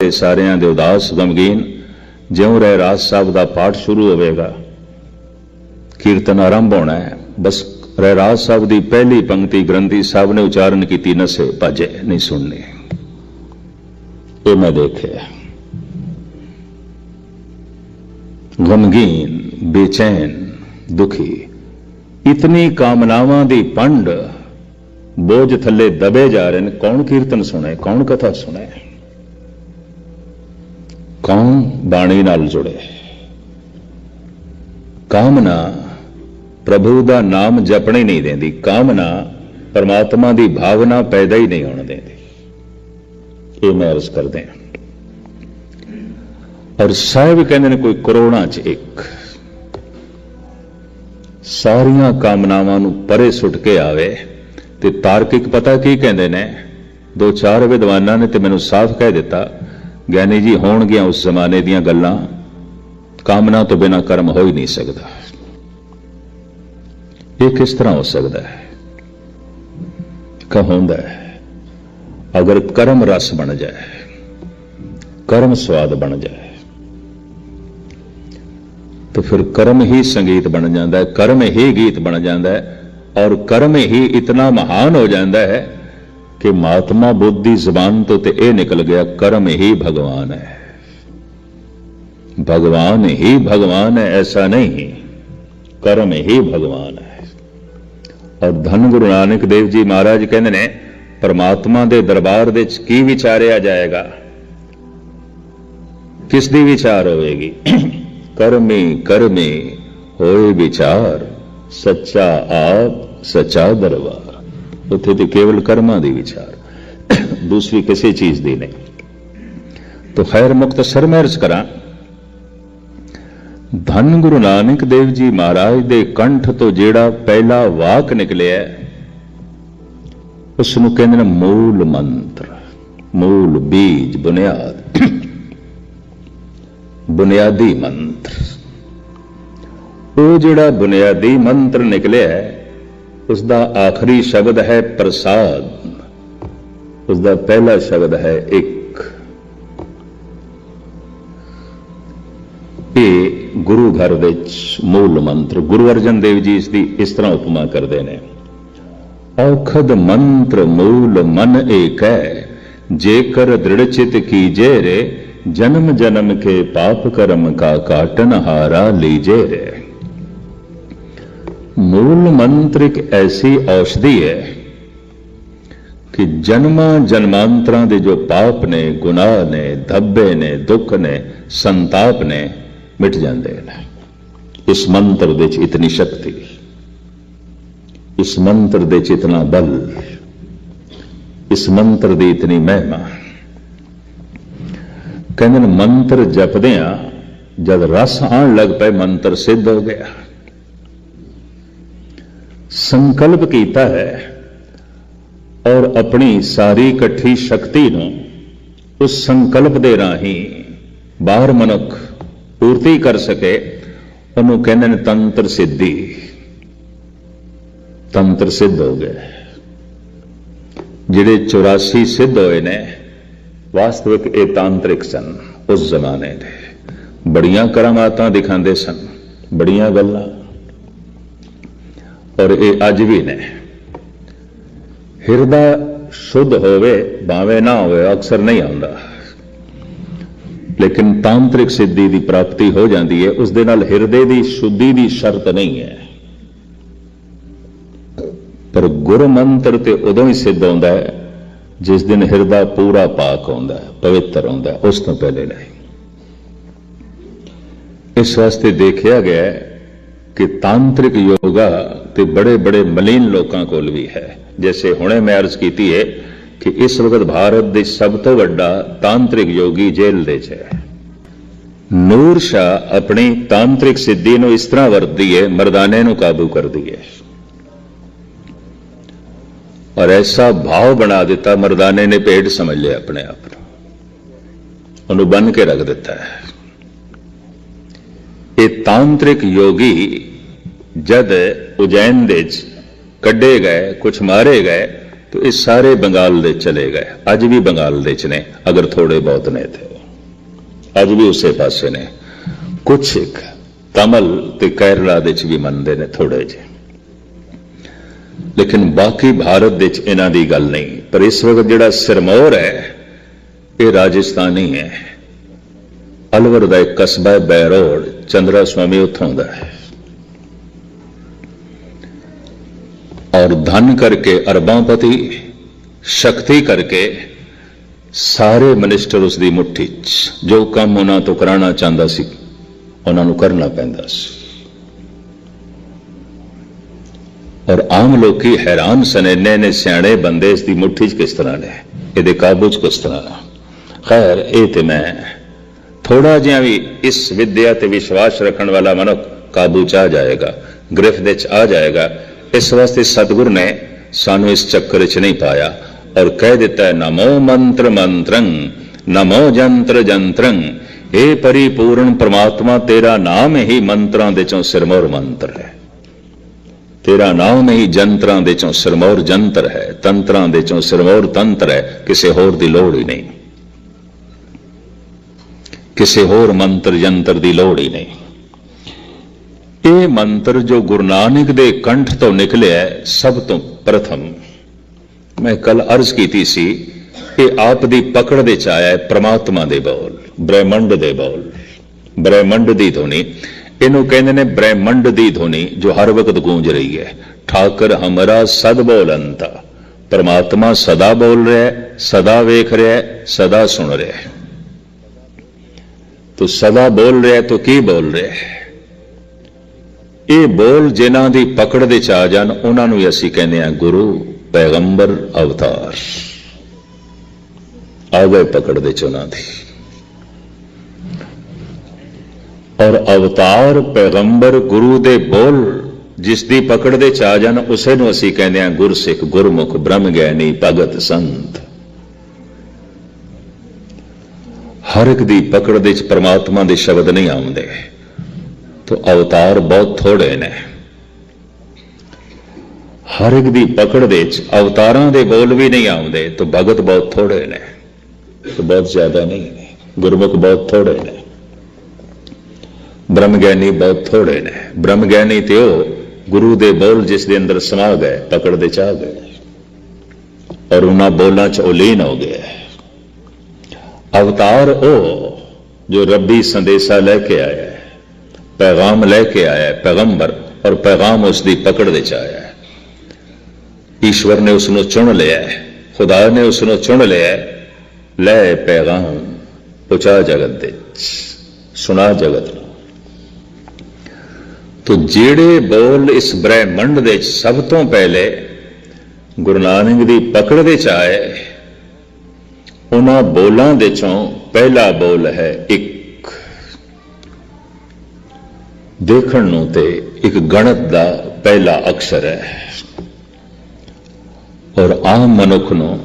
ਤੇ ਸਾਰਿਆਂ ਦੇ ਉਦਾਸ ਗਮਗੀਨ ਜਿਉਂ ਰਹਿ ਰਾਜ ਸਾਹਿਬ ਦਾ ਪਾਠ ਸ਼ੁਰੂ ਹੋਵੇਗਾ। ਕੀਰਤਨ ਆਰੰਭ ਹੋਣਾ ਹੈ। ਬਸ ਰਹਿ ਰਾਜ ਸਾਹਿਬ ਦੀ ਪਹਿਲੀ ਪੰਕਤੀ ਗ੍ਰੰਥੀ ਸਾਹਿਬ ਨੇ ਉਚਾਰਨ ਕੀਤੀ, ਨਸੇ ਭਾਜੇ ਨਹੀਂ ਸੁਣਨੀ। ਇਹ ਮੈਂ ਦੇਖਿਆ। ਗਮਗੀਨ, ਬੇਚੈਨ, ਦੁਖੀ, ਇਤਨੀ ਕਾਮਨਾਵਾਂ ਦੀ ਪੰਡ, ਬੋਝ ਥੱਲੇ ਦਬੇ ਜਾ ਰਹੇ ਨੇ। ਕੌਣ ਕੀਰਤਨ ਸੁਣੇ ਕੌਣ ਕਥਾ ਸੁਣੇ ਕੌਣ ਬਾਣੀ ਨਾਲ ਜੁੜੇ ਕਾਮਨਾ ਪ੍ਰਭੂ ਦਾ ਨਾਮ ਜਪਣੀ ਨਹੀਂ ਦਿੰਦੀ। ਕਾਮਨਾ ਪਰਮਾਤਮਾ ਦੀ ਭਾਵਨਾ ਪੈਦਾ ਹੀ ਨਹੀਂ ਹੋਣ ਦਿੰਦੀ। ਇਹ ਮੈਂ ਅਰਜ਼ ਕਰਦੇ ਹਾਂ। ਔਰ ਸਾਹਿਬ ਕਹਿੰਦੇ ਨੇ ਕੋਈ ਕਰੋੜਾਂ ਚ ਇੱਕ। ਸਾਰੀਆਂ ਕਾਮਨਾਵਾਂ ਨੂੰ ਪਰੇ ਸੁੱਟ ਕੇ ਆਵੇ ਤੇ ਤਾਰਕਿਕ ਪਤਾ ਕੀ ਕਹਿੰਦੇ ਨੇ? ਦੋ ਚਾਰ ਵਿਦਵਾਨਾਂ ਨੇ ਤੇ ਮੈਨੂੰ ਸਾਫ਼ ਕਹਿ ਦਿੱਤਾ ਗਿਆਨੀ ਜੀ ਹੋਣਗੀਆਂ ਉਸ ਜ਼ਮਾਨੇ ਦੀਆਂ ਗੱਲਾਂ ਕਾਮਨਾ ਤੋਂ ਬਿਨਾ ਕਰਮ ਹੋ ਹੀ ਨਹੀਂ ਸਕਦਾ ਇਹ ਕਿਸ ਤਰ੍ਹਾਂ ਹੋ ਸਕਦਾ ਹੈ ਕਹੋਂਦਾ ਹੈ ਅਗਰ ਕਰਮ ਰਸ ਬਣ ਜਾਏ ਕਰਮ ਸਵਾਦ ਬਣ ਜਾਏ तो फिर कर्म ही संगीत बन जाता है कर्म ही गीत बन जाता है और कर्म ही इतना महान हो जाता है ਕਿ ਮਾਤਮਾ ਬੁੱਧੀ ਜ਼ਬਾਨ ਤੋਂ ਤੇ ਇਹ ਨਿਕਲ ਗਿਆ, ਕਰਮ ਹੀ ਭਗਵਾਨ ਹੈ। ਭਗਵਾਨ ਹੀ ਭਗਵਾਨ ਹੈ, ਐਸਾ ਨਹੀਂ। ਕਰਮ ਹੀ ਭਗਵਾਨ ਹੈ। ਔਰ ਧੰਨ ਗੁਰੂ ਨਾਨਕ ਦੇਵ ਜੀ ਮਹਾਰਾਜ ਕਹਿੰਦੇ ਨੇ, ਪਰਮਾਤਮਾ ਦੇ ਦਰਬਾਰ ਵਿੱਚ ਕੀ ਵਿਚਾਰਿਆ ਜਾਏਗਾ? ਕਿਸ ਦੀ ਵਿਚਾਰ ਹੋਵੇਗੀ? ਕਰਮੇ ਕਰਮੇ ਹੋਏ ਵਿਚਾਰ, ਸੱਚਾ ਆਪ, ਸੱਚਾ ਦਰਬਾਰ। ਉੱਥੇ ਤੇ ਕੇਵਲ ਕਰਮਾਂ ਦੀ ਵਿਚਾਰ, ਦੂਸਰੀ ਕਿਸੇ ਚੀਜ਼ ਦੀ ਨਹੀਂ। ਤੋ ਖੈਰ ਮੁਕਤਸਰ ਮੈਂ ਅਰਜ਼ ਕਰਾਂ, ਧੰਨ ਗੁਰੂ ਨਾਨਕ ਦੇਵ ਜੀ ਮਹਾਰਾਜ ਦੇ ਕੰਠ ਤੋਂ ਜਿਹੜਾ ਪਹਿਲਾ ਵਾਕ ਨਿਕਲਿਆ ਉਸ ਨੂੰ ਕਹਿੰਦੇ ਨੇ ਮੂਲ ਮੰਤਰ, ਮੂਲ ਬੀਜ ਬੁਨਿਆਦ, ਬੁਨਿਆਦੀ ਮੰਤਰ। ਉਹ ਜਿਹੜਾ ਬੁਨਿਆਦੀ ਮੰਤਰ ਨਿਕਲਿਆ ਉਸ ਦਾ ਆਖਰੀ ਸ਼ਬਦ ਹੈ ਪ੍ਰਸਾਦ। ਉਸ ਦਾ ਪਹਿਲਾ ਸ਼ਬਦ ਹੈ ਇੱਕ। ਇਹ ਗੁਰੂ ਘਰ ਵਿੱਚ ਮੂਲ ਮੰਤਰ ਗੁਰੂ ਅਰਜਨ ਦੇਵ ਜੀ ਇਸ ਦੀ ਇਸ ਤਰ੍ਹਾਂ ਉਪਮਾ ਕਰਦੇ ਨੇ। ਔਖਦ ਮੰਤਰ ਮੂਲ ਮਨ ਏਕੈ, ਜੇਕਰ ਦ੍ਰਿੜਚਿਤ ਕੀਜੇ ਰੇ, ਜਨਮ ਜਨਮ ਕੇ ਪਾਪ ਕਰਮ ਕਾ ਕਾਟਨ ਹਾਰਾ ਲੀਜੇ ਰੇ। ਮੂਲ ਮੰਤਰ ਇੱਕ ਐਸੀ ਔਸ਼ਧੀ ਹੈ ਕਿ ਜਨਮਾਂ ਜਨਮਾਂਤਰਾਂ ਦੇ ਜੋ ਪਾਪ ਨੇ, ਗੁਨਾਹ ਨੇ, ਧੱਬੇ ਨੇ, ਦੁੱਖ ਨੇ, ਸੰਤਾਪ ਨੇ, ਮਿਟ ਜਾਂਦੇ ਨੇ। ਇਸ ਮੰਤਰ ਦੇ ਚ ਇਤਨੀ ਸ਼ਕਤੀ, ਇਸ ਮੰਤਰ ਦੇ ਚ ਇਤਨਾ ਬਲ, ਇਸ ਮੰਤਰ ਦੀ ਇਤਨੀ ਮਹਿਮਾ। ਕਹਿੰਦੇ ਨੇ, ਮੰਤਰ ਜਪਦਿਆਂ ਜਦ ਰਸ ਆਣ ਲੱਗ ਪਏ, ਮੰਤਰ ਸਿੱਧ ਹੋ ਗਿਆ। ਸੰਕਲਪ ਕੀਤਾ ਹੈ ਔਰ ਆਪਣੀ ਸਾਰੀ ਇਕੱਠੀ ਸ਼ਕਤੀ ਨੂੰ ਉਸ ਸੰਕਲਪ ਦੇ ਰਾਹੀਂ ਬਾਹਰ ਮਨੁੱਖ ਪੂਰਤੀ ਕਰ ਸਕੇ, ਉਹਨੂੰ ਕਹਿੰਦੇ ਨੇ ਤੰਤਰ ਸਿੱਧੀ। ਤੰਤਰ ਸਿੱਧ ਹੋ ਗਏ। ਜਿਹੜੇ 84 ਸਿੱਧ ਹੋਏ ਨੇ, ਵਾਸਤਵਿਕ ਇਹ ਤਾਂਤਰਿਕ ਸਨ, ਉਸ ਜ਼ਮਾਨੇ ਦੇ। ਬੜੀਆਂ ਕਰਾਮਾਤਾਂ ਦਿਖਾਉਂਦੇ ਸਨ, ਬੜੀਆਂ ਗੱਲਾਂ। ਔਰ ਇਹ ਅੱਜ ਵੀ ਨੇ ਹਿਰਦਾ ਸ਼ੁੱਧ ਹੋਵੇ ਭਾਵੇਂ ਨਾ ਹੋਵੇ ਅਕਸਰ ਨਹੀਂ ਆਉਂਦਾ ਲੇਕਿਨ ਤਾਂਤਰਿਕ ਸਿੱਧੀ ਦੀ ਪ੍ਰਾਪਤੀ ਹੋ ਜਾਂਦੀ ਹੈ ਉਸ ਦੇ ਨਾਲ ਹਿਰਦੇ ਦੀ ਸ਼ੁੱਧੀ ਦੀ ਸ਼ਰਤ ਨਹੀਂ ਹੈ ਪਰ ਗੁਰ ਮੰਤਰ ਤੇ ਉਦੋਂ ਹੀ ਸਿੱਧ ਹੁੰਦਾ ਹੈ ਜਿਸ ਦਿਨ ਹਿਰਦਾ ਪੂਰਾ ਪਾਕ ਹੁੰਦਾ ਹੈ ਪਵਿੱਤਰ ਹੁੰਦਾ ਹੈ ਉਸ ਤੋਂ ਪਹਿਲੇ ਨਹੀਂ ਇਸ ਵਾਸਤੇ ਦੇਖਿਆ ਗਿਆ ਹੈ ਕਿ ਤਾਂਤਰਿਕ ਯੋਗਾ ਤੇ ਬੜੇ ਬੜੇ ਮਲੀਨ ਲੋਕਾਂ ਕੋਲ ਵੀ ਹੈ। ਜੈਸੇ ਹੁਣੇ ਮੈਂ ਅਰਜ਼ ਕੀਤੀ ਹੈ ਕਿ ਇਸ ਵਕਤ ਭਾਰਤ ਦੇ ਸਭ ਤੋਂ ਵੱਡਾ ਤਾਂਤਰਿਕ ਯੋਗੀ ਜੇਲ੍ਹ ਦੇ 'ਚ ਹੈ। ਨੂਰ ਸ਼ਾ ਆਪਣੀ ਤਾਂਤਰਿਕ ਸਿੱਧੀ ਨੂੰ ਇਸ ਤਰ੍ਹਾਂ ਵਰਤਦੀ ਹੈ ਮਰਦਾਨੇ ਨੂੰ ਕਾਬੂ ਕਰਦੀ ਹੈ ਔਰ ਐਸਾ ਭਾਵ ਬਣਾ ਦਿੱਤਾ ਮਰਦਾਨੇ ਨੇ ਭੇਡ ਸਮਝ ਲਿਆ ਆਪਣੇ ਆਪ ਨੂੰ। ਉਹਨੂੰ ਬੰਨ ਕੇ ਰੱਖ ਦਿੱਤਾ ਹੈ। ਇਹ ਤਾਂਤਰਿਕ ਯੋਗੀ ਜਦ ਉਜੈਨ ਦੇ ਚ ਕੱਢੇ ਗਏ ਕੁਝ ਮਾਰੇ ਗਏ, ਤਾਂ ਇਹ ਸਾਰੇ ਬੰਗਾਲ ਦੇ ਚਲੇ ਗਏ। ਅੱਜ ਵੀ ਬੰਗਾਲ ਦੇ ਚ ਨੇ, ਅਗਰ ਥੋੜੇ ਬਹੁਤ ਨੇ ਤੇ। ਅੱਜ ਵੀ ਉਸੇ ਪਾਸੇ ਨੇ। ਕੁਛ ਇੱਕ ਤਮਲ ਤੇ ਕੇਰਲਾ ਦੇ ਚ ਵੀ ਮੰਨਦੇ ਨੇ ਥੋੜੇ ਜਿਹੇ। ਲੇਕਿਨ ਬਾਕੀ ਭਾਰਤ ਦੇ ਚ ਇਹਨਾਂ ਦੀ ਗੱਲ ਨਹੀਂ। ਪਰ ਇਸ ਵਕਤ ਜਿਹੜਾ ਸਿਰਮੌਰ ਹੈ, ਇਹ ਰਾਜਸਥਾਨੀ ਹੈ। ਅਲਵਰ ਦਾ ਇੱਕ ਕਸਬਾ ਹੈ ਬੈਰੋਡ ਚੰਦਰਾ ਸਵਾਮੀ ਉੱਥੋਂ ਦਾ ਹੈ। ਔਰ ਧਨ ਕਰਕੇ ਅਰਬਾਂਪਤੀ ਸ਼ਕਤੀ ਕਰਕੇ ਸਾਰੇ ਮਿਨਿਸਟਰ ਉਸ ਦੀ ਮੁੱਠੀ 'ਚ ਜੋ ਕੰਮ ਉਹਨਾਂ ਤੋਂ ਕਰਾਉਣਾ ਚਾਹੁੰਦਾ ਸੀ ਉਹਨਾਂ ਨੂੰ ਕਰਨਾ ਪੈਂਦਾ ਸੀ ਔਰ ਆਮ ਲੋਕੀ ਹੈਰਾਨ ਸਨ ਇੰਨੇ ਨੇ ਸਿਆਣੇ ਬੰਦੇ ਇਸ ਦੀ ਮੁੱਠੀ 'ਚ ਕਿਸ ਤਰ੍ਹਾਂ ਨੇ ਇਹਦੇ ਕਾਬੂ 'ਚ ਕਿਸ ਤਰ੍ਹਾਂ ਖੈਰ ਇਹ ਤੇ ਮੈਂ ਥੋੜਾ ਜਿਹਾ ਵੀ ਇਸ ਵਿਦਿਆ ਤੇ ਵਿਸ਼ਵਾਸ ਰੱਖਣ ਵਾਲਾ ਮਨੁੱਖ ਕਾਬੂ 'ਚ ਆ ਜਾਏਗਾ ਗ੍ਰਿਫ ਦੇ 'ਚ ਆ ਜਾਏਗਾ ਇਸ ਵਾਸਤੇ ਸਤਿਗੁਰ ਨੇ ਸਾਨੂੰ ਇਸ ਚੱਕਰ 'ਚ ਨਹੀਂ ਪਾਇਆ ਔਰ ਕਹਿ ਦਿੱਤਾ ਹੈ, ਨਮੋ ਮੰਤਰ ਮੰਤਰੰ, ਨਮੋ ਜੰਤਰ ਜੰਤਰੰ ਇਹ ਪਰਿਪੂਰਨ ਪ੍ਰਮਾਤਮਾ, ਤੇਰਾ ਨਾਮ ਹੀ ਮੰਤਰਾਂ ਦੇ ਚੋਂ ਸਿਰਮੌਰ ਮੰਤਰ ਹੈ। ਤੇਰਾ ਨਾਮ ਹੀ ਜੰਤਰਾਂ ਦੇ ਚੋਂ ਸਿਰਮੌਰ ਜੰਤਰ ਹੈ, ਤੰਤਰਾਂ ਦੇ ਚੋਂ ਸਿਰਮੌਰ ਤੰਤਰ ਹੈ, ਕਿਸੇ ਹੋਰ ਦੀ ਲੋੜ ਹੀ ਨਹੀਂ। ਕਿਸੇ ਹੋਰ ਮੰਤਰ ਜੰਤਰ ਦੀ ਲੋੜ ਹੀ ਨਹੀਂ। ਇਹ ਮੰਤਰ ਜੋ ਗੁਰੂ ਨਾਨਕ ਦੇ ਕੰਠ ਤੋਂ ਨਿਕਲਿਆ ਸਭ ਤੋਂ ਪ੍ਰਥਮ। ਮੈਂ ਕੱਲ ਅਰਜ਼ ਕੀਤੀ ਸੀ ਇਹ ਆਪ ਦੀ ਪਕੜ ਦੇ ਚ ਆਇਆ ਹੈ ਪ੍ਰਮਾਤਮਾ ਦੇ ਬੋਲ, ਬ੍ਰਹਿਮੰਡ ਦੇ ਬੋਲ। ਬ੍ਰਹਿਮੰਡ ਦੀ ਧੁਨੀ, ਇਹਨੂੰ ਕਹਿੰਦੇ ਨੇ ਬ੍ਰਹਿਮੰਡ ਦੀ ਧੁਨੀ, ਜੋ ਹਰ ਵਕਤ ਗੂੰਜ ਰਹੀ ਹੈ। ਠਾਕਰ ਹਮਰਾ ਸਦ ਬੋਲੰਤਾ। ਪਰਮਾਤਮਾ ਸਦਾ ਬੋਲ ਰਿਹਾ ਹੈ, ਸਦਾ ਵੇਖ ਰਿਹਾ ਹੈ, ਸਦਾ ਸੁਣ ਰਿਹਾ ਹੈ। ਤੋ ਸਦਾ ਬੋਲ ਰਿਹਾ ਹੈ, ਤੋ ਕੀ ਬੋਲ ਰਿਹਾ ਹੈ? ਇਹ ਬੋਲ ਜਿਨ੍ਹਾਂ ਦੀ ਪਕੜ ਦੇ ਚ ਆ ਜਾਣ ਉਹਨਾਂ ਨੂੰ ਅਸੀਂ ਕਹਿੰਦੇ ਆ ਗੁਰੂ ਪੈਗੰਬਰ ਅਵਤਾਰ। ਆ ਗਏ ਪਕੜ ਦੇ ਚ ਉਹਨਾਂ ਦੀ। ਔਰ ਅਵਤਾਰ ਪੈਗੰਬਰ ਗੁਰੂ ਦੇ ਬੋਲ, ਜਿਸ ਦੀ ਪਕੜ ਦੇ ਚ ਆ ਜਾਣ ਉਸੇ ਨੂੰ ਅਸੀਂ ਕਹਿੰਦੇ ਆ ਗੁਰਸਿੱਖ, ਗੁਰਮੁਖ ਬ੍ਰਹਮ ਗਿਆਨੀ ਭਗਤ ਸੰਤ। ਹਰ ਇੱਕ ਦੀ ਪਕੜ ਦੇ ਚ ਪ੍ਰਮਾਤਮਾ ਦੇ ਸ਼ਬਦ ਨਹੀਂ ਆਉਂਦੇ। ਤੋ ਅਵਤਾਰ ਬਹੁਤ ਥੋੜੇ ਨੇ। ਹਰ ਇੱਕ ਦੀ ਪਕੜ ਦੇ ਵਿੱਚ ਅਵਤਾਰਾਂ ਦੇ ਬੋਲ ਵੀ ਨਹੀਂ ਆਉਂਦੇ, ਤੋ ਭਗਤ ਬਹੁਤ ਥੋੜੇ ਨੇ, ਤੋ ਬਹੁਤ ਜ਼ਿਆਦਾ ਨਹੀਂ ਨੇ, ਗੁਰਮੁਖ ਬਹੁਤ ਥੋੜੇ ਨੇ। ਬ੍ਰਹਮ ਗਿਆਨੀ ਬਹੁਤ ਥੋੜੇ ਨੇ। ਬ੍ਰਹਮ ਗਿਆਨੀ ਤੇ ਉਹ ਗੁਰੂ ਦੇ ਬੋਲ ਜਿਸ ਦੇ ਅੰਦਰ ਸਮਾ ਗਏ, ਪਕੜ ਦੇ ਚ ਆ ਗਏ, ਔਰ ਉਹਨਾਂ ਬੋਲਾਂ ਚ ਉਹ ਹੋ ਗਏ ਅਵਤਾਰ ਉਹ ਜੋ ਰੱਬੀ ਸੰਦੇਸ਼ਾ ਲੈ ਕੇ ਆਇਆ। ਪੈਗਾਮ ਲੈ ਕੇ ਆਇਆ ਹੈ, ਪੈਗੰਬਰ, ਔਰ ਪੈਗਾਮ ਉਸ ਦੀ ਪਕੜ ਦੇ ਚ ਆਇਆ ਹੈ। ਈਸ਼ਵਰ ਨੇ ਉਸ ਨੂੰ ਚੁਣ ਲਿਆ ਹੈ, ਖੁਦਾ ਨੇ ਉਸ ਨੂੰ ਚੁਣ ਲਿਆ ਹੈ। ਲੈ ਪੈਗਾਮ ਪਹੁੰਚਾ ਜਗਤ ਦੇ ਸੁਣਾ ਜਗਤ ਨੂੰ। ਤੋ ਜਿਹੜੇ ਬੋਲ ਇਸ ਬ੍ਰਹਿਮੰਡ ਦੇ ਸਭ ਤੋਂ ਪਹਿਲੇ ਗੁਰੂ ਨਾਨਕ ਦੀ ਪਕੜ ਦੇ ਚ ਆਏ, ਉਹਨਾਂ ਬੋਲਾਂ ਦੇ ਚੋਂ ਪਹਿਲਾ ਬੋਲ ਹੈ ਇੱਕ। ਦੇਖਣ ਨੂੰ ਤੇ ਇੱਕ ਗਣਤ ਦਾ ਪਹਿਲਾ ਅਕਸ਼ਰ ਹੈ ਔਰ ਆਮ ਮਨੁੱਖ ਨੂੰ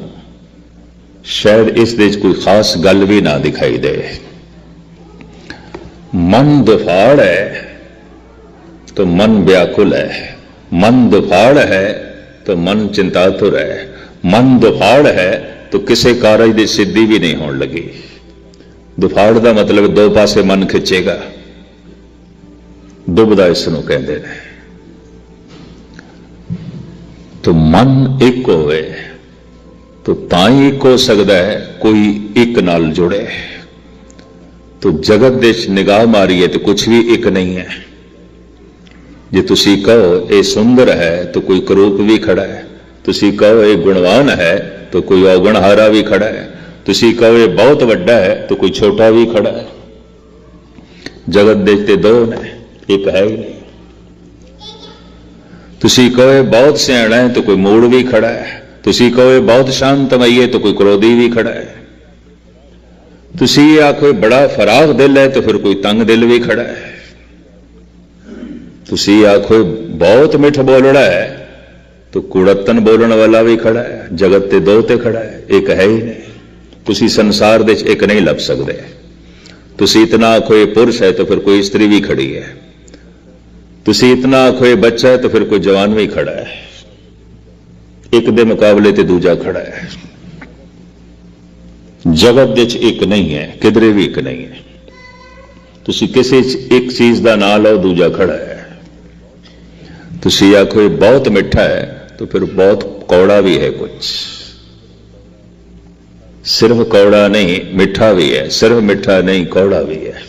ਸ਼ਾਇਦ ਇਸ ਦੇ ਵਿੱਚ ਕੋਈ ਖਾਸ ਗੱਲ ਵੀ ਨਾ ਦਿਖਾਈ ਦੇ ਮਨ ਦੁਫਾੜ ਹੈ तो मन व्याकुल है मन दुफाड़ है तो मन चिंतातुर है मन दुफाड़ है तो ਕਿਸੇ ਕਾਰਜ ਦੀ ਸਿੱਧੀ ਵੀ ਨਹੀਂ ਹੋਣ ਲੱਗੀ ਦੁਫਾੜ ਦਾ ਮਤਲਬ ਦੋ ਪਾਸੇ ਮਨ ਖਿੱਚੇਗਾ ਦੁਬਦਾ ਇਸ ਨੂੰ ਕਹਿੰਦੇ ਨੇ। ਤੋ ਮਨ ਇੱਕ ਹੋਵੇ, ਤੋ ਤਾਂ ਹੀ ਇੱਕ ਹੋ ਸਕਦਾ ਹੈ, ਕੋਈ ਇੱਕ ਨਾਲ ਜੁੜੇ। ਤੋ ਜਗਤ ਦੇ ਵਿੱਚ ਨਿਗਾਹ ਮਾਰੀਏ ਤੇ ਕੁਝ ਵੀ ਇੱਕ ਨਹੀਂ ਹੈ। ਜੇ ਤੁਸੀਂ ਕਹੋ ਇਹ ਸੁੰਦਰ ਹੈ, ਤਾਂ ਕੋਈ ਕਰੂਪ ਵੀ ਖੜਾ ਹੈ। ਤੁਸੀਂ ਕਹੋ ਇਹ ਗੁਣਵਾਨ ਹੈ, ਤਾਂ ਕੋਈ ਔਗਣਹਾਰਾ ਵੀ ਖੜਾ ਹੈ। ਤੁਸੀਂ ਕਹੋ ਇਹ ਬਹੁਤ ਵੱਡਾ ਹੈ, ਤਾਂ ਕੋਈ ਛੋਟਾ ਵੀ ਖੜਾ ਹੈ। ਜਗਤ ਦੇ ਤੇ ਦੋ ਨੇ। ਇੱਕ ਹੈ ਹੀ ਨਹੀਂ। ਤੁਸੀਂ ਕਹੋ ਬਹੁਤ ਸਿਆਣਾ ਹੈ ਤਾਂ ਕੋਈ ਮੂੜ ਵੀ ਖੜਾ ਹੈ। ਤੁਸੀਂ ਕਹੋ ਬਹੁਤ ਸ਼ਾਂਤਮਈ ਹੈ ਤਾਂ ਕੋਈ ਕ੍ਰੋਧੀ ਵੀ ਖੜਾ ਹੈ। ਤੁਸੀਂ ਇਹ ਆਖੋ ਬੜਾ ਫਰਾਗ ਦਿਲ ਹੈ ਤਾਂ ਫਿਰ ਕੋਈ ਤੰਗ ਦਿਲ ਵੀ ਖੜਾ ਹੈ। ਤੁਸੀਂ ਆਖੋ ਬਹੁਤ ਮਿੱਠ ਬੋਲਣਾ ਹੈ ਤਾਂ ਕੁੜਤਨ ਬੋਲਣ ਵਾਲਾ ਵੀ ਖੜਾ ਹੈ। ਜਗਤ ਤੇ ਦੋ ਤੇ ਖੜਾ ਹੈ, ਇੱਕ ਹੈ ਹੀ ਨਹੀਂ। ਤੁਸੀਂ ਸੰਸਾਰ ਦੇ ਵਿੱਚ ਇੱਕ ਨਹੀਂ ਲੱਭ ਸਕਦੇ। ਤੁਸੀਂ ਇਤਨਾ ਆਖੋ ਇਹ ਪੁਰਸ਼ ਹੈ ਤਾਂ ਫਿਰ ਕੋਈ ਇਸਤਰੀ ਵੀ ਖੜੀ ਹੈ। ਤੁਸੀਂ ਇਤਨਾ ਆਖੋ ਇਹ ਬੱਚਾ ਹੈ ਤਾਂ ਫਿਰ ਕੋਈ ਜਵਾਨ ਵੀ ਖੜਾ ਹੈ। ਇੱਕ ਦੇ ਮੁਕਾਬਲੇ ਤੇ ਦੂਜਾ ਖੜਾ ਹੈ। ਜਗਤ ਦੇ ਵਿੱਚ ਇੱਕ ਨਹੀਂ ਹੈ, ਕਿਧਰੇ ਵੀ ਇੱਕ ਨਹੀਂ ਹੈ। ਤੁਸੀਂ ਕਿਸੇ ਇੱਕ ਚੀਜ਼ ਦਾ ਨਾਂ ਲਓ, ਦੂਜਾ ਖੜਾ ਹੈ। ਤੁਸੀਂ ਆਖੋ ਇਹ ਬਹੁਤ ਮਿੱਠਾ ਹੈ, ਤਾਂ ਫਿਰ ਬਹੁਤ ਕੌੜਾ ਵੀ ਹੈ ਕੁਝ ਸਿਰਫ ਕੌੜਾ ਨਹੀਂ, ਮਿੱਠਾ ਵੀ ਹੈ। ਸਿਰਫ ਮਿੱਠਾ ਨਹੀਂ, ਕੌੜਾ ਵੀ ਹੈ।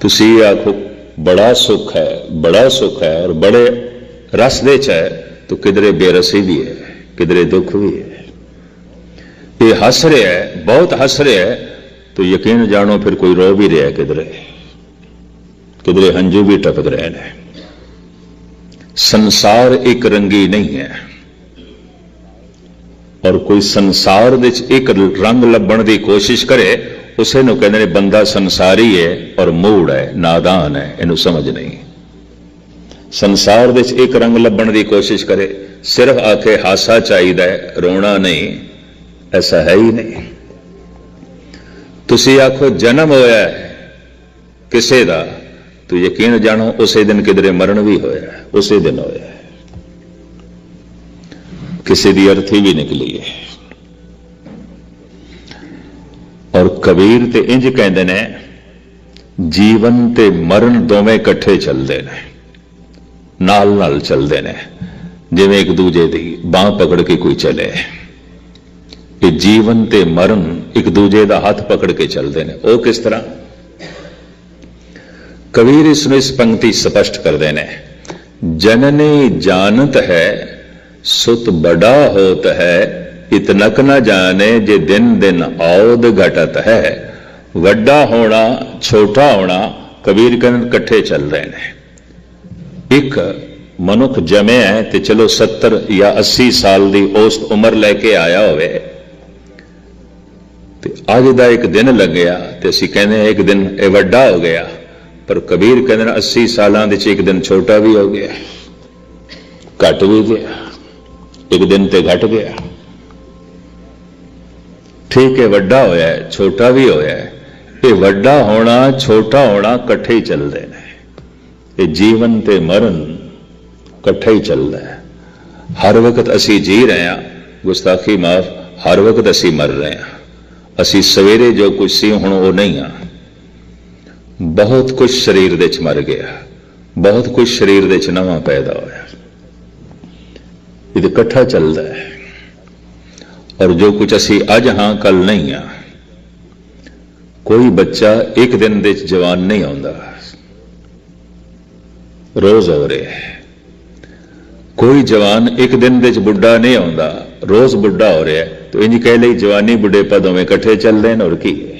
ਤੁਸੀਂ ਆਖੋ ਬੜਾ ਸੁੱਖ ਹੈ, ਬੜਾ ਸੁੱਖ ਹੈ ਔਰ ਬੜੇ ਰਸ ਦੇ ਚ ਹੈ, ਤਾਂ ਕਿਧਰੇ ਬੇਰਸੀ ਵੀ ਹੈ, ਕਿਧਰੇ ਦੁੱਖ ਵੀ ਹੈ। ਇਹ ਹੱਸ ਰਿਹਾ ਹੈ, ਬਹੁਤ ਹੱਸ ਰਿਹਾ ਹੈ, ਤਾਂ ਯਕੀਨ ਜਾਣੋ ਫਿਰ ਕੋਈ ਰੋ ਵੀ ਰਿਹਾ ਹੈ ਕਿਧਰੇ। ਕਿਧਰੇ ਹੰਝੂ ਵੀ ਟਪਕ ਰਹੇ ਨੇ। ਸੰਸਾਰ ਇੱਕ ਰੰਗੀ ਨਹੀਂ ਹੈ। ਔਰ ਕੋਈ ਸੰਸਾਰ ਵਿੱਚ ਇੱਕ ਰੰਗ ਲੱਭਣ ਦੀ ਕੋਸ਼ਿਸ਼ ਕਰੇ ਉਸੇ ਨੂੰ ਕਹਿੰਦੇ ਨੇ, ਬੰਦਾ ਸੰਸਾਰੀ ਹੈ ਔਰ ਮੂੜ ਹੈ ਨਾਦਾਨ ਹੈ ਇਹਨੂੰ ਸਮਝ ਨਹੀਂ। ਸੰਸਾਰ ਵਿੱਚ ਇੱਕ ਰੰਗ ਲੱਭਣ ਦੀ ਕੋਸ਼ਿਸ਼ ਕਰੇ, ਸਿਰਫ ਆਖੇ ਹਾਸਾ ਚਾਹੀਦਾ ਹੈ ਰੋਣਾ ਨਹੀਂ, ਐਸਾ ਹੈ ਹੀ ਨਹੀਂ। ਤੁਸੀਂ ਆਖੋ, ਜਨਮ ਹੋਇਆ ਕਿਸੇ ਦਾ, ਤੂੰ ਯਕੀਨ ਜਾਣੋ, ਉਸੇ ਦਿਨ ਕਿਧਰੇ ਮਰਨ ਵੀ ਹੋਇਆ ਉਸੇ ਦਿਨ ਹੋਇਆ ਕਿਸੇ ਦੀ ਅਰਥੀ ਵੀ ਨਿਕਲੀ ਹੈ ਔਰ ਕਬੀਰ ਤੇ ਇੰਜ ਕਹਿੰਦੇ ਨੇ, ਜੀਵਨ ਤੇ ਮਰਨ ਦੋਵੇਂ ਇਕੱਠੇ ਚੱਲਦੇ ਨੇ, ਨਾਲ ਨਾਲ ਚੱਲਦੇ ਨੇ, ਜਿਵੇਂ ਇੱਕ ਦੂਜੇ ਦੀ ਬਾਹ ਪਕੜ ਕੇ ਕੋਈ ਚੱਲੇ। ਇਹ ਜੀਵਨ ਤੇ ਮਰਨ ਇੱਕ ਦੂਜੇ ਦਾ ਹੱਥ ਪਕੜ ਕੇ ਚੱਲਦੇ ਨੇ। ਉਹ ਕਿਸ ਤਰ੍ਹਾਂ? ਕਬੀਰ ਇਸ ਨੂੰ ਇਸ ਪੰਕਤੀ ਸਪਸ਼ਟ ਕਰਦੇ ਨੇ, ਜਨਨੀ ਜਾਣਤ ਹੈ, ਸੁਤ ਬੜਾ ਹੋਤ ਹੈ ਇਤਨਕ ਨਾ ਜਾਣੇ, ਜੇ ਦਿਨ ਦਿਨ ਔਦ ਘਟਤ ਹੈ। ਵੱਡਾ ਹੋਣਾ, ਛੋਟਾ ਹੋਣਾ, ਕਬੀਰ ਕਹਿੰਦੇ ਇਕੱਠੇ ਚੱਲ ਰਹੇ ਨੇ। ਇੱਕ ਮਨੁੱਖ ਜਮਿਆ ਹੈ ਤੇ ਚਲੋ 70 ਜਾਂ 80 ਸਾਲ ਦੀ ਉਸ ਉਮਰ ਲੈ ਕੇ ਆਇਆ ਹੋਵੇ। ਤੇ ਅੱਜ ਦਾ ਇੱਕ ਦਿਨ ਲੱਗਿਆ ਤੇ ਅਸੀਂ ਕਹਿੰਦੇ ਹਾਂ ਇੱਕ ਦਿਨ ਇਹ ਵੱਡਾ ਹੋ ਗਿਆ। ਪਰ ਕਬੀਰ ਕਹਿੰਦੇ ਨੇ 80 ਸਾਲਾਂ ਦੇ ਚ ਇੱਕ ਦਿਨ ਛੋਟਾ ਵੀ ਹੋ ਗਿਆ। ਘਟ ਵੀ ਗਿਆ। ਇੱਕ ਦਿਨ ਤੇ ਘਟ ਗਿਆ। ਠੀਕ ਹੈ ਵੱਡਾ ਹੋਇਆ ਹੈ, ਛੋਟਾ ਵੀ ਹੋਇਆ ਹੈ ਇਹ ਵੱਡਾ ਹੋਣਾ, ਛੋਟਾ ਹੋਣਾ ਇਕੱਠੇ ਹੀ ਚੱਲਦੇ ਨੇ ਇਹ ਜੀਵਨ ਤੇ ਮਰਨ ਇਕੱਠਾ ਹੀ ਚੱਲਦਾ ਹੈ। ਹਰ ਵਕਤ ਅਸੀਂ ਜੀ ਰਹੇ ਹਾਂ, ਗੁਸਤਾਖੀ ਮਾਫ, ਹਰ ਵਕਤ ਅਸੀਂ ਮਰ ਰਹੇ ਹਾਂ। ਅਸੀਂ ਸਵੇਰੇ ਜੋ ਕੁਝ ਸੀ, ਹੁਣ ਉਹ ਨਹੀਂ ਆ। ਬਹੁਤ ਕੁਝ ਸਰੀਰ ਦੇ ਵਿੱਚ ਮਰ ਗਿਆ, ਬਹੁਤ ਕੁਝ ਸਰੀਰ ਦੇ ਵਿੱਚ ਨਵਾਂ ਪੈਦਾ ਹੋਇਆ। ਇਹ ਇਕੱਠਾ ਚੱਲਦਾ ਹੈ। ਔਰ ਜੋ ਕੁਝ ਅਸੀਂ ਅੱਜ ਹਾਂ ਕੱਲ ਨਹੀਂ ਆ ਕੋਈ ਬੱਚਾ ਇੱਕ ਦਿਨ ਦੇ ਚ ਜਵਾਨ ਨਹੀਂ ਆਉਂਦਾ। ਰੋਜ਼ ਹੋ ਰਿਹਾ ਹੈ। ਕੋਈ ਜਵਾਨ ਇੱਕ ਦਿਨ ਦੇ ਵਿੱਚ ਬੁੱਢਾ ਨਹੀਂ ਆਉਂਦਾ। ਰੋਜ਼ ਬੁੱਢਾ ਹੋ ਰਿਹਾ ਹੈ। ਤੋ ਇੰਜ ਕਹਿ ਲਈ, ਜਵਾਨੀ ਬੁੱਢੇ ਦੋਵੇਂ ਇਕੱਠੇ ਚੱਲਦੇ ਨੇ ਔਰ ਕੀ ਹੈ?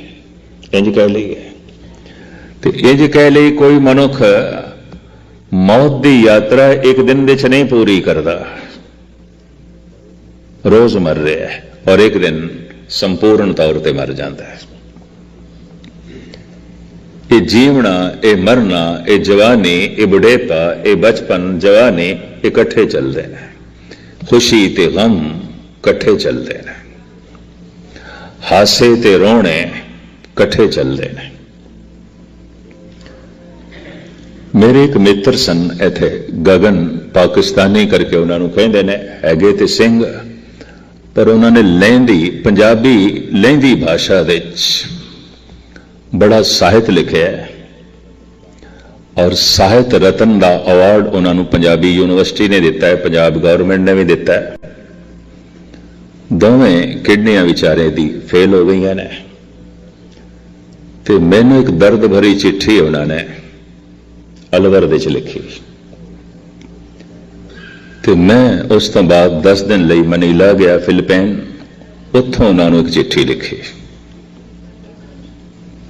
ਇੰਜ ਕਹਿ ਲਈ ਤੇ ਇੰਜ ਕਹਿ ਲਈ, ਕੋਈ ਮਨੁੱਖ ਮੌਤ ਦੀ ਯਾਤਰਾ ਇੱਕ ਦਿਨ ਦੇ ਵਿੱਚ ਨਹੀਂ ਪੂਰੀ ਕਰਦਾ। ਰੋਜ਼ ਮਰ ਰਿਹਾ ਹੈ। ਔਰ ਇੱਕ ਦਿਨ ਸੰਪੂਰਨ ਤੌਰ ਤੇ ਮਰ ਜਾਂਦਾ ਹੈ ਇਹ ਜੀਵਣਾ ਇਹ ਮਰਨਾ ਇਹ ਜਵਾਨੀ ਇਹ ਬੁਢੇਪਾ ਇਹ ਬਚਪਨ ਜਵਾਨੀ ਇਕੱਠੇ ਚੱਲਦੇ ਨੇ ਖੁਸ਼ੀ ਤੇ ਗਮ ਇਕੱਠੇ ਚੱਲਦੇ ਨੇ ਹਾਸੇ ਤੇ ਰੋਣੇ ਇਕੱਠੇ ਚੱਲਦੇ ਨੇ ਮੇਰੇ ਇੱਕ ਮਿੱਤਰ ਸਨ ਇੱਥੇ ਗਗਨ ਪਾਕਿਸਤਾਨੀ ਕਰਕੇ ਉਹਨਾਂ ਨੂੰ ਕਹਿੰਦੇ ਨੇ ਹੈਗੇ ਤੇ ਸਿੰਘ ਪਰ ਉਹਨਾਂ ਨੇ ਲਹਿੰਦੀ, ਪੰਜਾਬੀ ਲਹਿੰਦੀ ਭਾਸ਼ਾ ਵਿੱਚ ਬੜਾ ਸਾਹਿਤ ਲਿਖਿਆ ਹੈ। ਔਰ ਸਾਹਿਤ ਰਤਨ ਦਾ ਅਵਾਰਡ ਉਹਨਾਂ ਨੂੰ ਪੰਜਾਬੀ ਯੂਨੀਵਰਸਿਟੀ ਨੇ ਦਿੱਤਾ ਹੈ, ਪੰਜਾਬ ਗਵਰਨਮੈਂਟ ਨੇ ਵੀ ਦਿੱਤਾ ਹੈ। ਦੋਵੇਂ ਕਿਡਨੀਆਂ ਵਿਚਾਰੇ ਦੀ ਫੇਲ ਹੋ ਗਈਆਂ ਨੇ। ਤੇ ਮੈਨੂੰ ਇੱਕ ਦਰਦ ਭਰੀ ਚਿੱਠੀ ਉਹਨਾਂ ਨੇ ਅਲਵਰ ਵਿੱਚ ਲਿਖੀ। ਤੇ ਮੈਂ ਉਸ ਤੋਂ ਬਾਅਦ 10 ਦਿਨ ਲਈ ਮਨੀਲਾ ਗਿਆ ਫਿਲਪਾਈਨ, ਉੱਥੋਂ ਉਹਨਾਂ ਨੂੰ ਇੱਕ ਚਿੱਠੀ ਲਿਖੀ।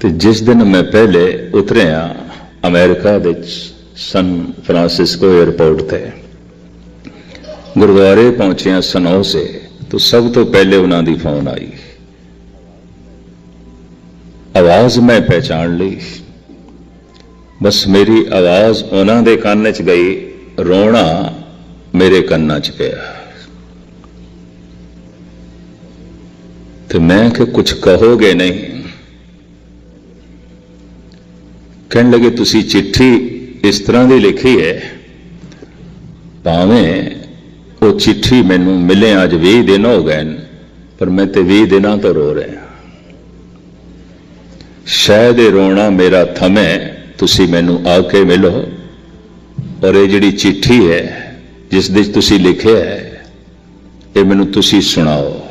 ਤੇ ਜਿਸ ਦਿਨ ਮੈਂ ਪਹਿਲੇ ਉਤਰਿਆ ਅਮਰੀਕਾ ਵਿੱਚ ਸਨ ਫਰਾਂਸਿਸਕੋ 에ਅਰਪੋਰਟ ਤੇ, ਗੁਰਦੁਆਰੇ ਪਹੁੰਚਿਆ ਸਨੋ ਸੇ ਤਾਂ ਸਭ ਤੋਂ ਪਹਿਲੇ ਉਹਨਾਂ ਦੀ ਫੋਨ ਆਈ। ਆਵਾਜ਼ ਮੈਂ ਪਹਿਚਾਨ ਲਈ। ਬਸ ਮੇਰੀ ਆਵਾਜ਼ ਉਹਨਾਂ ਦੇ ਕੰਨ 'ਚ ਗਈ, ਰੋਣਾ ਮੇਰੇ ਕੰਨਾਂ 'ਚ ਪਿਆ। ਤੇ ਮੈਂ ਕਿ ਕੁਝ ਕਹੋਗੇ ਨਹੀਂ? ਕਹਿਣ ਲੱਗੇ, ਤੁਸੀਂ ਚਿੱਠੀ ਇਸ ਤਰ੍ਹਾਂ ਦੀ ਲਿਖੀ ਹੈ, ਭਾਵੇਂ ਉਹ ਚਿੱਠੀ ਮੈਨੂੰ ਮਿਲੇ, ਅੱਜ 20 ਦਿਨ ਹੋ ਗਏ ਪਰ ਮੈਂ ਤੇ 20 ਦਿਨਾਂ ਤੋਂ ਰੋ ਰਿਹਾ ਸ਼ਾਇਦ ਇਹ ਰੋਣਾ ਮੇਰਾ ਥਮੈ ਤੁਸੀਂ ਮੈਨੂੰ ਆ ਕੇ ਮਿਲੋ, ਔਰ ਇਹ ਜਿਹੜੀ ਚਿੱਠੀ ਹੈ ਜਿਸ ਦੇ ਤੁਸੀਂ ਲਿਖਿਆ ਹੈ, ਇਹ ਮੈਨੂੰ ਤੁਸੀਂ ਸੁਣਾਓ।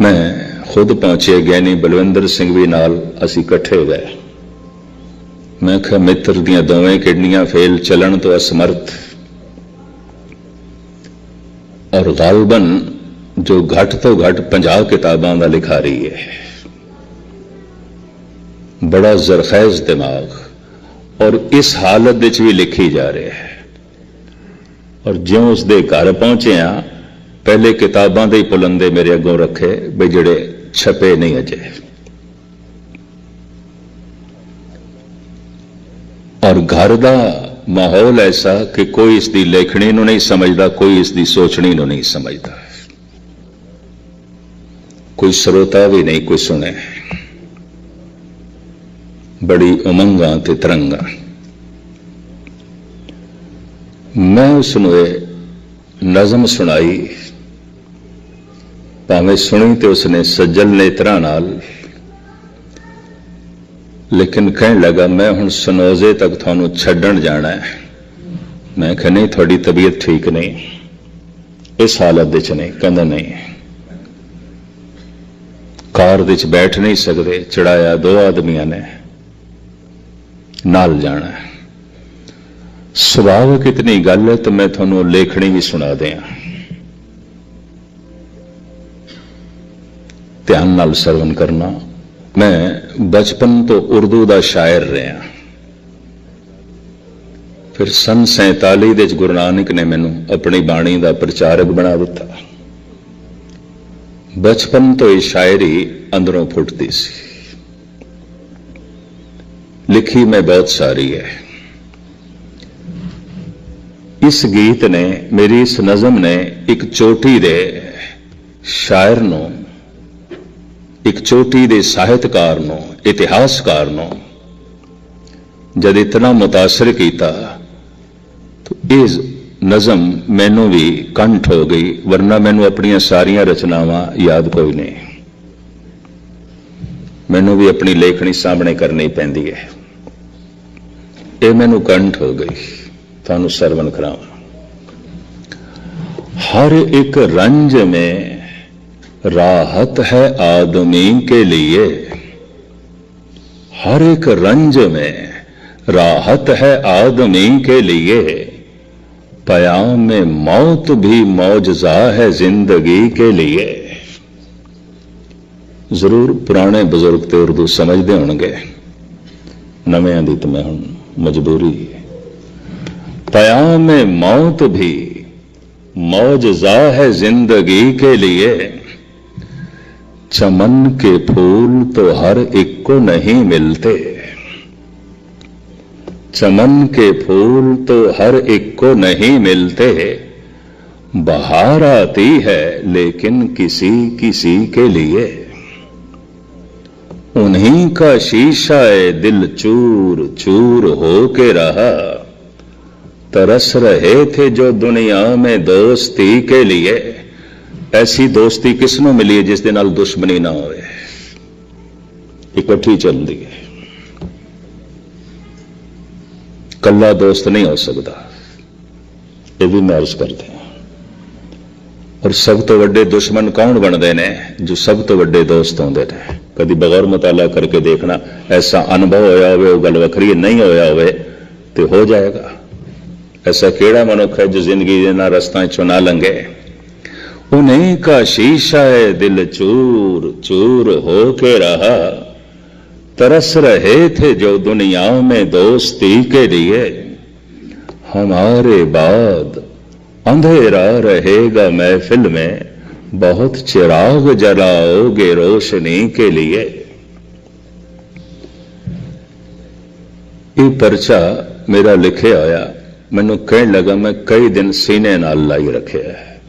ਮੈਂ ਖੁਦ ਪਹੁੰਚੇ ਗਿਆਨੀ ਬਲਵਿੰਦਰ ਸਿੰਘ ਵੀ ਨਾਲ ਅਸੀਂ ਇਕੱਠੇ ਹੋ ਗਏ। ਮੈਂ ਕਿਹਾ, ਮਿੱਤਰ ਦੀਆਂ ਦੋਵੇਂ ਕਿਡਨੀਆਂ ਫੇਲ ਚੱਲਣ ਤੋਂ ਅਸਮਰਥ। ਔਰ ਗਾਲਬਨ ਜੋ ਘੱਟ ਤੋਂ ਘੱਟ 50 ਕਿਤਾਬਾਂ ਦਾ ਲਿਖਾਰੀ ਹੈ। ਬੜਾ ਜ਼ਰਖੈਜ਼ ਦਿਮਾਗ। ਔਰ ਇਸ ਹਾਲਤ ਵਿੱਚ ਵੀ ਲਿਖੀ ਜਾ ਰਿਹਾ ਹੈ। ਔਰ ਜਿਉਂ ਉਸ ਦੇ ਘਰ ਪਹੁੰਚੇ ਆ ਪਹਿਲੇ ਕਿਤਾਬਾਂ ਦੇ ਹੀ ਪੁਲੰਦੇ ਮੇਰੇ ਅੱਗੋਂ ਰੱਖੇ ਵੀ ਜਿਹੜੇ ਛਪੇ ਨਹੀਂ ਅਜੇ। ਔਰ ਘਰ ਦਾ ਮਾਹੌਲ ਐਸਾ ਕਿ ਕੋਈ ਇਸ ਦੀ ਲੇਖਣੀ ਨੂੰ ਨਹੀਂ ਸਮਝਦਾ, ਕੋਈ ਇਸ ਦੀ ਸੋਚਣੀ ਨੂੰ ਨਹੀਂ ਸਮਝਦਾ। ਕੋਈ ਸਰੋਤਾ ਵੀ ਨਹੀਂ, ਕੋਈ ਸੁਣੇ ਬੜੀ ਉਮੰਗਾਂ ਤੇ ਤਰੰਗਾਂ। ਮੈਂ ਉਸ ਨੂੰ ਇਹ ਨਜ਼ਮ ਸੁਣਾਈ, ਭਾਵੇਂ ਸੁਣੀ ਤੇ ਉਸਨੇ ਸੱਜਣ ਨੇਤਰਾਂ ਨਾਲ। ਲੇਕਿਨ ਕਹਿਣ ਲੱਗਾ, ਮੈਂ ਹੁਣ ਸਨੋਜ਼ੇ ਤੱਕ ਤੁਹਾਨੂੰ ਛੱਡਣ ਜਾਣਾ ਹੈ। ਮੈਂ ਕਿਹਾ, ਨਹੀਂ, ਤੁਹਾਡੀ ਤਬੀਅਤ ਠੀਕ ਨਹੀਂ। ਇਸ ਹਾਲਤ ਵਿੱਚ ਨਹੀਂ, ਕਹਿੰਦਾ, ਨਹੀਂ। ਕਾਰ ਦੇ ਵਿੱਚ ਬੈਠ ਨਹੀਂ ਸਕਦੇ, ਚੜਾਇਆ ਦੋ ਆਦਮੀਆਂ ਨੇ। ਨਾਲ ਜਾਣਾ ਹੈ। ਸੁਭਾਵਕ ਇਤਨੀ ਗੱਲ ਹੈ ਤਾਂ ਮੈਂ ਤੁਹਾਨੂੰ ਲੇਖਣੀ ਵੀ ਸੁਣਾ ਦਿਆਂ। ਧਿਆਨ ਨਾਲ ਸਰਵਨ ਕਰਨਾ। ਮੈਂ ਬਚਪਨ ਤੋਂ ਉਰਦੂ ਦਾ ਸ਼ਾਇਰ ਰਿਹਾ। ਫਿਰ ਸਨ 47 ਦੇ ਵਿੱਚ ਗੁਰੂ ਨਾਨਕ ਨੇ ਮੈਨੂੰ ਆਪਣੀ ਬਾਣੀ ਦਾ ਪ੍ਰਚਾਰਕ ਬਣਾ ਦਿੱਤਾ। ਬਚਪਨ ਤੋਂ ਇਹ ਸ਼ਾਇਰੀ ਅੰਦਰੋਂ ਫੁੱਟਦੀ ਸੀ। ਲਿਖੀ ਮੈਂ ਬਹੁਤ ਸਾਰੀ ਹੈ। ਇਸ ਗੀਤ ਨੇ ਮੇਰੀ, ਇਸ ਨਜ਼ਮ ਨੇ ਇੱਕ ਚੋਟੀ ਦੇ ਸ਼ਾਇਰ ਨੂੰ, ਇੱਕ ਚੋਟੀ ਦੇ ਸਾਹਿਤਕਾਰ ਨੂੰ, ਇਤਿਹਾਸਕਾਰ ਨੂੰ ਜਦ ਇਤਨਾ ਮੁਤਾਸਰ ਕੀਤਾ, ਤਾਂ ਇਹ ਨਜ਼ਮ ਮੈਨੂੰ ਵੀ ਕੰਠ ਹੋ ਗਈ, ਵਰਨਾ ਮੈਨੂੰ ਆਪਣੀਆਂ ਸਾਰੀਆਂ ਰਚਨਾਵਾਂ ਯਾਦ ਕੋਈ ਨਹੀਂ। ਮੈਨੂੰ ਵੀ ਆਪਣੀ ਲੇਖਣੀ ਸਾਹਮਣੇ ਕਰਨੀ ਪੈਂਦੀ ਹੈ। ਇਹ ਮੈਨੂੰ ਕੰਠ ਹੋ ਗਈ ਤੁਹਾਨੂੰ ਸਰਵਨ ਕਰਾਵਾਂ हर एक रंज में राहत है आदमी के लिए हर एक रंज में राहत है आदमी के लिए पयाम में मौत भी मौजजा है जिंदगी के लिए ਜ਼ਰੂਰ ਪੁਰਾਣੇ ਬਜ਼ੁਰਗ ਤੇ ਉਰਦੂ ਸਮਝਦੇ ਹੋਣਗੇ ਨਵਿਆਂ ਦੀ ਤਾਂ ਮੈਂ ਹੁਣ मजबूरी। पयाम मौत भी मौजा है ज़िंदगी के लिए। चमन के फूल तो हर एक को नहीं मिलते। चमन के फूल तो हर एक को नहीं मिलते। बाहर आती है लेकिन किसी किसी के लिए। उन्हीं का शीशा दिल चूर चूर हो के रहा तरस रहे थे जो दुनिया में दोस्ती के लिए ऐसी दोस्ती किस ਨੂੰ ਮਿਲੀ ਹੈ ਜਿਸ ਦੇ ਨਾਲ ਦੁਸ਼ਮਣੀ ਨਾ ਹੋਵੇ ਇਕੱਠੀ ਚੱਲਦੀ ਹੈ ਕੱਲਾ ਦੋਸਤ ਨਹੀਂ ਹੋ ਸਕਦਾ ਇਹ ਵੀ ਮੈਂ ਅਰਜ਼ ਕਰਦੇ ਹਾਂ ਔਰ ਸਭ ਤੋਂ ਵੱਡੇ ਦੁਸ਼ਮਣ ਕੌਣ ਬਣਦੇ ਨੇ ਜੋ ਸਭ ਤੋਂ ਵੱਡੇ ਦੋਸਤ ਹੁੰਦੇ ਨੇ ਕਦੀ ਬਗੈਰ ਮਤਾਲਾ ਕਰਕੇ ਦੇਖਣਾ ਐਸਾ ਅਨੁਭਵ ਹੋਇਆ ਹੋਵੇ ਉਹ ਗੱਲ ਵੱਖਰੀ ਨਹੀਂ ਹੋਇਆ ਹੋਵੇ ਤੇ ਹੋ ਜਾਏਗਾ ऐसा केड़ा मनुख है जो जिंदगी देना रास्ता चुना लंगे उन्हीं का शीशा है दिल चूर चूर हो के रहा तरस रहे थे जो दुनिया में दोस्ती के लिए हमारे बाद अंधेरा रहेगा महफिल में बहुत चिराग जलाओगे रोशनी के लिए ਇਹ ਪਰਚਾ ਮੇਰਾ ਲਿਖਿਆ ਹੋਇਆ ਮੈਨੂੰ ਕਹਿਣ ਲੱਗਾ ਮੈਂ ਕਈ ਦਿਨ ਸੀਨੇ ਨਾਲ ਲਾਈ ਰੱਖਿਆ ਹੈ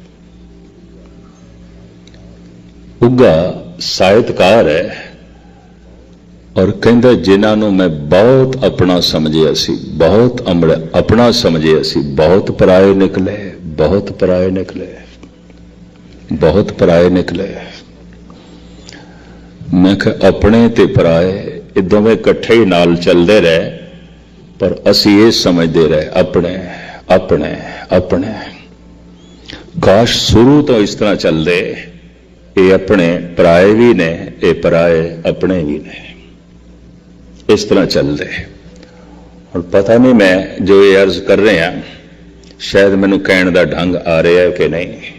ਉੱਗਾ ਸਾਹਿਤਕਾਰ ਹੈ ਔਰ ਕਹਿੰਦਾ ਜਿਨ੍ਹਾਂ ਨੂੰ ਮੈਂ ਬਹੁਤ ਆਪਣਾ ਸਮਝਿਆ ਸੀ ਬਹੁਤ ਅਮਲ ਆਪਣਾ ਸਮਝਿਆ ਸੀ ਬਹੁਤ ਪਰਾਏ ਨਿਕਲੇ ਬਹੁਤ ਪਰਾਏ ਨਿਕਲੇ ਬਹੁਤ ਪਰਾਏ ਨਿਕਲੇ। ਮੈਂ ਕਿਹਾ, ਆਪਣੇ ਤੇ ਪਰਾਏ, ਇਹ ਦੋਵੇਂ ਇਕੱਠੇ ਹੀ ਨਾਲ ਚੱਲਦੇ ਰਹੇ, ਪਰ ਅਸੀਂ ਇਹ ਸਮਝਦੇ ਰਹੇ, ਆਪਣੇ ਆਪਣੇ ਆਪਣੇ। ਕਾਸ਼ ਸ਼ੁਰੂ ਤੋਂ ਇਸ ਤਰ੍ਹਾਂ ਚੱਲਦੇ, ਇਹ ਆਪਣੇ ਪਰਾਏ ਵੀ ਨੇ, ਇਹ ਪਰਾਏ ਆਪਣੇ ਵੀ ਨੇ। ਇਸ ਤਰ੍ਹਾਂ ਚੱਲਦੇ। ਹੁਣ ਪਤਾ ਨਹੀਂ ਮੈਂ ਜੋ ਇਹ ਅਰਜ਼ ਕਰ ਰਿਹਾ, ਸ਼ਾਇਦ ਮੈਨੂੰ ਕਹਿਣ ਦਾ ਢੰਗ ਆ ਰਿਹਾ ਹੈ ਕਿ ਨਹੀਂ।